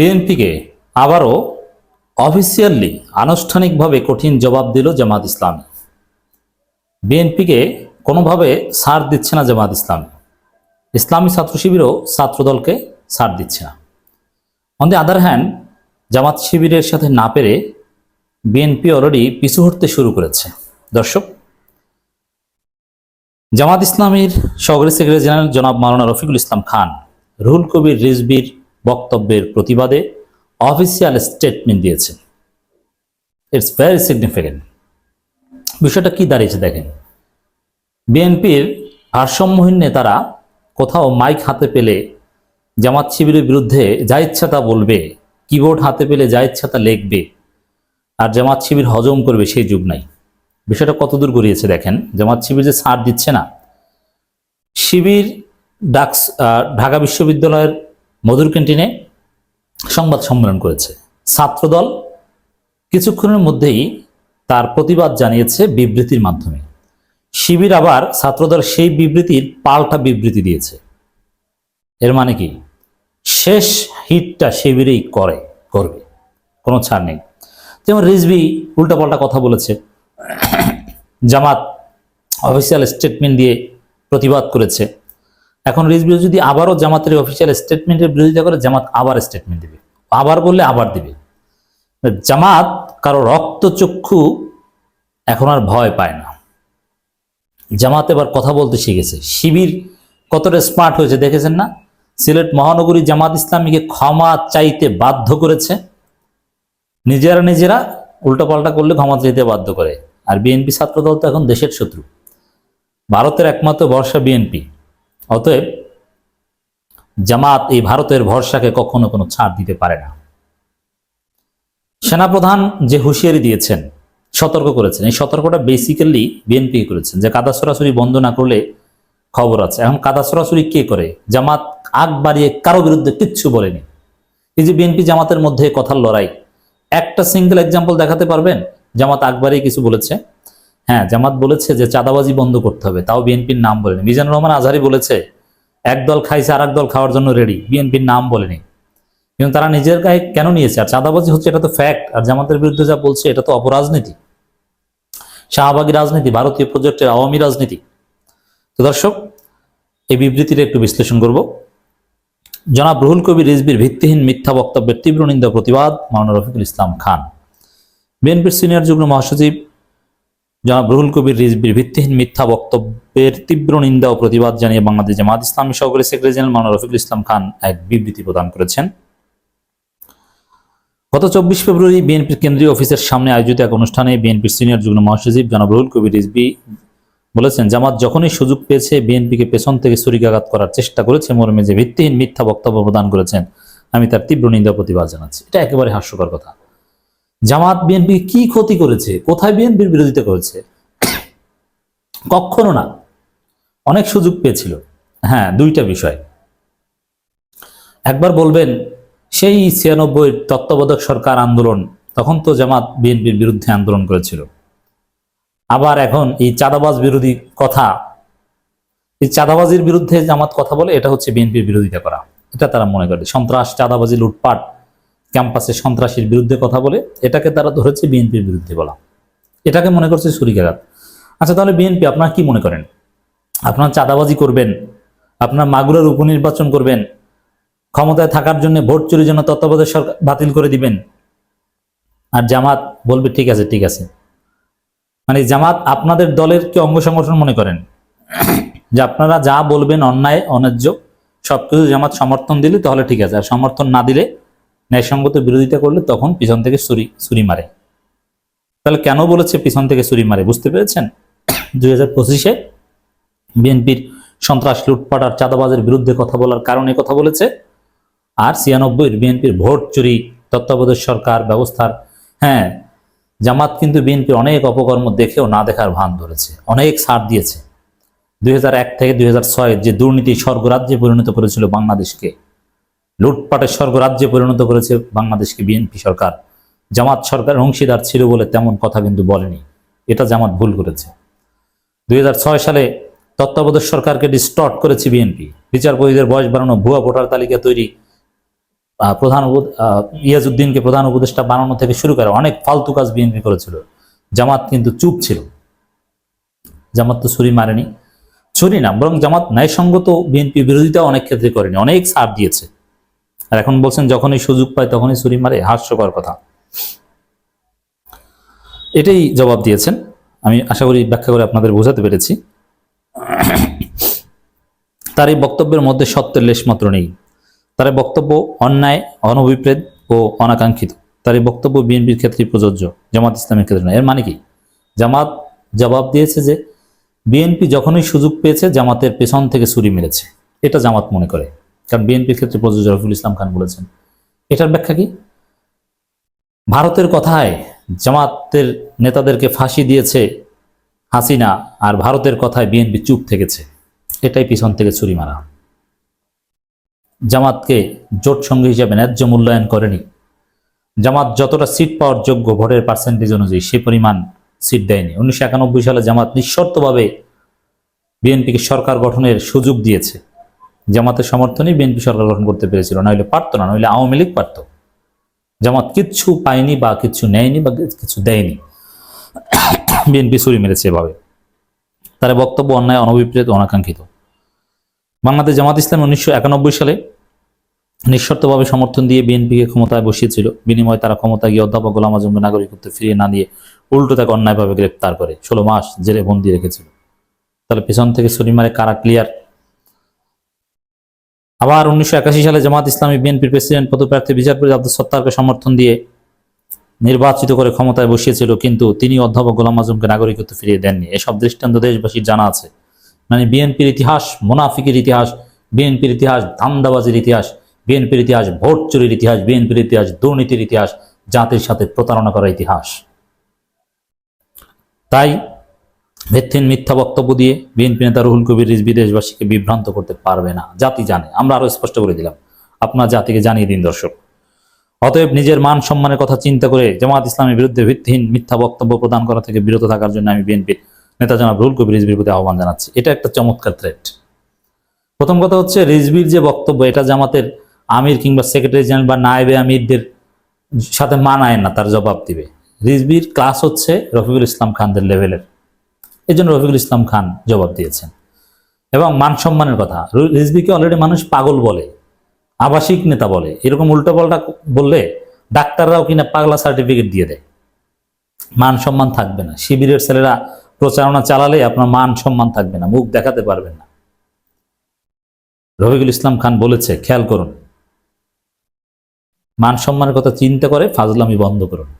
বিএনপিকে আবারও অফিসিয়ালি আনুষ্ঠানিকভাবে কঠিন জবাব দিল জামাত ইসলামী। বিএনপিকে কোনোভাবে ছাড় দিচ্ছে না জামাত ইসলামী। ইসলামী ছাত্র শিবিরও ছাত্রদলকে ছাড় দিচ্ছে না। অন দি আদার হ্যান্ড জামাত শিবিরের সাথে না পেরে বিএনপি অলরেডি পিছু হটতে শুরু করেছে। দর্শক, জামাত ইসলামীর সহকারী সেক্রেটারি জেনারেল জনাব মাওলানা রফিকুল ইসলাম খান, রুহুল কবির রিজবির বক্তব্যের প্রতিবাদে অফিসিয়াল স্টেটমেন্ট দিয়েছেন। ইটস ভেরি সিগনিফিকেন্ট বিষয়টা কি দাঁড়িয়েছে দেখেন। বিএনপির ভারসাম্যহীন নেতারা কোথাও মাইক হাতে পেলে জামাত শিবিরের বিরুদ্ধে যা ইচ্ছা তা বলবে, কিবোর্ড হাতে পেলে যা ইচ্ছা তা লিখবে, আর জামাত শিবির হজম করবে সেই যুগ নাই। বিষয়টা কতদূর গড়িয়েছে দেখেন। জামাত শিবির যে ছাড় দিচ্ছে না, শিবির ডাকস ঢাকা বিশ্ববিদ্যালয়ের মধুর ক্যান্টিনে সংবাদ সম্মেলন করেছে। ছাত্রদল কিছুক্ষণের মধ্যেই তার প্রতিবাদ জানিয়েছে বিবৃতির মাধ্যমে। শিবির আবার ছাত্রদল সেই বিবৃতির পাল্টা বিবৃতি দিয়েছে। এর মানে কি? শেষ হিটটা শিবিরেই করে, করবে। কোনো ছাড় নেই। যেমন রিজবি উল্টাপাল্টা কথা বলেছে। জামাত অফিসিয়াল স্টেটমেন্ট দিয়ে প্রতিবাদ করেছে। এখন রিজবি যদি আবারও জামাতের অফিসিয়াল স্টেটমেন্টের বিরোধিতা করে, জামাত আবার স্টেটমেন্ট দিবে। আবার বললে আবার দিবে। জামাত কারও রক্তচক্ষু এখন আর ভয় পায় না। জামাত এবার কথা বলতে শিখেছে। শিবির কতটা স্মার্ট হয়েছে দেখেছেন না? সিলেট মহানগরী জামাত ইসলামীকে ক্ষমা চাইতে বাধ্য করেছে। নিজেরা নিজেরা উল্টোপাল্টা করলে ক্ষমা চাইতে বাধ্য করে। আর বিএনপি ছাত্রদল তো এখন দেশের শত্রু। ভারতের একমাত্র বর্ষা বিএনপি। অতএব জামাত এই ভারতের ভরসাকে কখনো কোনো ছাড় দিতে পারে না। সেনাপ্রধান যে হুঁশিয়ারি দিয়েছেন, সতর্ক করেছেন, এই সতর্কটা বেসিক্যালি বিএনপি করেছেন যে কাদা সরাসরি বন্ধ না করলে খবর আছে। এখন কাদা সরাসরি কে করে? জামাত আগ বাড়িয়ে কারও বিরুদ্ধে কিচ্ছু বলেনি। এই যে বিএনপি জামাতের মধ্যে কথার লড়াই, একটা সিঙ্গেল এক্সাম্পল দেখাতে পারবেন? জামাত বাড়িয়ে কিছু বলেছে। হ্যাঁ জামাত বলেছে যে চাঁদাবাজি বন্ধ করতে হবে, তাও বিএনপির নাম বলেনি। মিজানুর রহমান আজহারি বলেছে, এক দল খাইছে আর দল খাওয়ার জন্য রেডি বিএনপির নাম বলেনি। কিন্তু তারা নিজের গায়ে কেন নিয়েছে? আর চাঁদাবাজি হচ্ছে, এটা তো ফ্যাক্ট আর জামাতের বিরুদ্ধে যা বলছে, এটা তো অপরাজনীতি। শাহবাগী রাজনীতি, ভারতীয় প্রজেক্টের আওয়ামী রাজনীতি। তো দর্শক, এই বিবৃতিটা একটু বিশ্লেষণ করব। জনাব রুহুল কবির রিজবির ভিত্তিহীন মিথ্যা বক্তব্যের তীব্র নিন্দা প্রতিবাদ মাওলানা রফিকুল ইসলাম খান। বিএনপির সিনিয়র যুগ্ম মহাসচিব জনাব রুহুল কবির রিজবির ভিত্তিহীন মিথ্যা বক্তব্যের তীব্র নিন্দা ও প্রতিবাদ জানিয়ে বাংলাদেশ জামাত ইসলামী সহকারী সেক্রেটারি জেনারেল মাওলানা রফিকুল ইসলাম খান এক বিবৃতি প্রদান করেছেন। গত চব্বিশ ফেব্রুয়ারি বিএনপির কেন্দ্রীয় অফিসের সামনে আয়োজিত এক অনুষ্ঠানে বিএনপির সিনিয়র যুগ্ম মহাসচিব জনাব রুহুল কবির রিজবি বলেছেন, জামাত যখনই সুযোগ পেয়েছে, বিএনপিকে পেছন থেকে ছুরিকাঘাত করার চেষ্টা করেছে, মর্মে যে ভিত্তিহীন মিথ্যা বক্তব্য প্রদান করেছেন, আমি তার তীব্র নিন্দা প্রতিবাদ জানাচ্ছি। এটা একেবারে হাস্যকর কথা। জামাত বিএনপি কি ক্ষতি করেছে? কোথায় বিএনপির বিরোধিতা করেছে? কখনো না। অনেক সুযোগ পেয়েছিল। হ্যাঁ দুইটা বিষয়। একবার বলবেন, সেই ছিয়ানব্বই তত্ত্বাবধায়ক সরকার আন্দোলন, তখন তো জামাত বিএনপির বিরুদ্ধে আন্দোলন করেছিল। আবার এখন এই চাঁদাবাজ বিরোধী কথা, এই চাঁদাবাজির বিরুদ্ধে জামাত কথা বলে, এটা হচ্ছে বিএনপির বিরোধিতা করা। এটা তারা মনে করে। সন্ত্রাস, চাঁদাবাজি, লুটপাট ক্যাম্পাসে সন্ত্রাসীর বিরুদ্ধে কথা বলে, এটাকে তারা ধরেছে বিএনপির বিরুদ্ধে বলা। এটাকে মনে করছে ছুরিকাঘাত আচ্ছা তাহলে বিএনপি, আপনারা কি মনে করেন? আপনারা চাঁদাবাজি করবেন, আপনার মাগুরার উপনির্বাচন করবেন, ক্ষমতায় থাকার জন্য ভোট চুরির জন্য তত্ত্বাবধায়ক সরকার বাতিল করে দিবেন? আর জামাত বলবে, ঠিক আছে ঠিক আছে। মানে জামাত আপনাদের দলের কি অঙ্গ সংগঠন মনে করেন? যে আপনারা যা বলবেন, অন্যায়, অন্যায্য, সবকিছু জামাত সমর্থন দিলে তাহলে ঠিক আছে, আর সমর্থন না দিলে ন্যায়সঙ্গত বিরোধিতা করলে তখন পিছন থেকে ছুরি ছুরি মারে। তাহলে কেন বলেছে পিছন থেকে ছুরি মারে, বুঝতে পেরেছেন? দুই হাজার পঁচিশে বিএনপির সন্ত্রাস, লুটপাট আর চাঁদাবাজের বিরুদ্ধে কথা বলার কারণে কথা বলেছে। আর ছিয়ানব্বই বিএনপির ভোট চুরি, তত্ত্বাবধায়ক সরকার, ব্যবস্থার হ্যাঁ জামাত কিন্তু বিএনপির অনেক অপকর্ম দেখেও না দেখার ভান ধরেছে, অনেক ছাড় দিয়েছে। দুই থেকে দুই যে দুর্নীতি স্বর্গরাজ্যে পরিণত করেছিল বাংলাদেশকে লুটপাটের স্বর্গরাজ্যে পরিণত করেছে বাংলাদেশকে বিএনপি সরকার। জামাত সরকার অংশীদার ছিল বলে তেমন কথা কিন্তু বলেনি। এটা জামাত ভুল করেছে। দুই হাজার ছয় সালে তত্ত্বাবধায়ক সরকারকে ডিস্টর্ট করেছে বিএনপি। বিচারপতিদের বয়স বাড়ানো, ভুয়া ভোটার তালিকা তৈরি প্রধান ইয়াজউদ্দিনকে প্রধান উপদেষ্টা বানানো থেকে শুরু করে অনেক ফালতু কাজ বিএনপি করেছিল। জামাত কিন্তু চুপ ছিল। জামাত তো ছুরি মারেনি। ছুরি না, বরং জামাত ন্যায়সঙ্গত বিএনপি বিরোধিতা অনেক ক্ষেত্রে করেনি। অনেক ছাড় দিয়েছে। আর এখন বলছেন, যখনই সুযোগ পায় তখনই ছুরি মারে। হাস্যকর কথা। এটাই জবাব দিয়েছেন। আমি আশা করি ব্যাখ্যা করে আপনাদের বোঝাতে পেরেছি। তার এই বক্তব্যের মধ্যে সত্যের লেশমাত্র নেই। তার বক্তব্য অন্যায়, অনভিপ্রেত ও অনাকাঙ্ক্ষিত। তার এই বক্তব্য বিএনপির ক্ষেত্রে প্রযোজ্য, জামাত ইসলামের ক্ষেত্রে নয়। এর মানে কি? জামাত জবাব দিয়েছে যে, বিএনপি যখনই সুযোগ পেয়েছে, জামাতের পেছন থেকে ছুরি মেরেছে। এটা জামাত মনে করে। কারণ বিএনপির ক্ষেত্রে প্রযোজ্য রফিকুল ইসলাম খান বলেছেন। এটার ব্যাখ্যা কি? ভারতের কথায় জামাতের নেতাদেরকে ফাঁসি দিয়েছে হাসিনা আর ভারতের কথায় বিএনপি চুপ থেকেছে। এটাই পিছন থেকে ছুরি মারা। জামাতকে জোট সঙ্গী হিসেবে ন্যায্য মূল্যায়ন করেনি। জামাত যতটা সিট পাওয়ার যোগ্য ভোটের পার্সেন্টেজ অনুযায়ী সে পরিমাণ সিট দেয়নি। উনিশশো একানব্বই সালে জামাত নিঃশর্তভাবে বিএনপিকে সরকার গঠনের সুযোগ দিয়েছে। জামাতের সমর্থনেই বিএনপি সরকার গঠন করতে পেরেছিল নইলে পারতো না নইলে আওয়ামী লীগ পারত। জামাত কিচ্ছু পায়নি বা কিছু নেয়নি বা কিছু দেয়নি। বিএনপি ছুরি মেরেছে এভাবে। তার বক্তব্য অন্যায়, অনভিপ্রেত, অনাকাঙ্ক্ষিত। বাংলাদেশ জামাত ইসলাম উনিশশো একানব্বই সালে নিঃশর্তভাবে সমর্থন দিয়ে বিএনপিকে ক্ষমতায় বসিয়েছিল। বিনিময়ে তারা ক্ষমতায় গিয়ে অধ্যাপক গোলাম আজমকে নাগরিকত্ব ফিরিয়ে না দিয়ে উল্টো তাকে অন্যায়ভাবে গ্রেপ্তার করে, ষোলো মাস জেলে বন্দি রেখেছিল। তাহলে পেছন থেকে ছুরি মারে কারা ক্লিয়ার আবার উনিশশো একাশি সালে জামাত ইসলামী বিএনপির প্রেসিডেন্ট পদপ্রার্থী বিচারপতি আব্দুল সত্তারকে সমর্থন দিয়ে নির্বাচিত করে ক্ষমতায় বসিয়েছিল, কিন্তু তিনি অধ্যাপক গোলাম আজমকে নাগরিকত্ব ফিরিয়ে দেননি। এসব দৃষ্টান্ত দেশবাসীর জানা আছে। মানে বিএনপির ইতিহাস, মোনাফিকের ইতিহাস, বিএনপির ইতিহাস, ধান্দাবাজির ইতিহাস, বিএনপির ইতিহাস ভোট চুরির ইতিহাস, বিএনপির ইতিহাস, দুর্নীতির ইতিহাস, জাতির সাথে প্রতারণা করার ইতিহাস। তাই ভিত্তিহীন মিথ্যা বক্তব্য দিয়ে বিএনপি নেতা রুহুল কবির রিজভি দেশবাসীকে বিভ্রান্ত করতে পারবে না। জাতি জানে। আমরা আরও স্পষ্ট করে দিলাম। আপনার জাতিকে জানিয়ে দিন, দর্শক। অতএব নিজের মান সম্মানের কথা চিন্তা করে জামাত ইসলামের বিরুদ্ধে ভিত্তিহীন মিথ্যা বক্তব্য প্রদান করা থেকে বিরত থাকার জন্য আমি বিএনপির নেতা জনাব রুহুল কবির রিজবির প্রতি আহ্বান জানাচ্ছি। এটা একটা চমৎকার থ্রেট প্রথম কথা হচ্ছে, রিজভির যে বক্তব্য, এটা জামাতের আমির কিংবা সেক্রেটারি জেনারেল বা নায়েবে আমিরদের সাথে মানায় না, তার জবাব দিবে। রিজভির ক্লাস হচ্ছে রফিকুল ইসলাম খানদের লেভেলের এই জন্য রফিকুল ইসলাম খান জবাব দিয়েছেন। এবং মান সম্মানের কথা রিজভিকে অলরেডি মানুষ পাগল বলে, আবাসিক নেতা বলে, এরকম উল্টোপাল্টা বললে ডাক্তাররাও কিনা পাগলা সার্টিফিকেট দিয়ে দেয়। মান সম্মান থাকবে না। শিবিরের ছেলেরা প্রচারণা চালালে আপনার মান সম্মান থাকবে না, মুখ দেখাতে পারবেন না। রফিকুল ইসলাম খান বলেছে, খেয়াল করুন। মান সম্মানের কথা চিন্তা করে ফাজলামি বন্ধ করুন।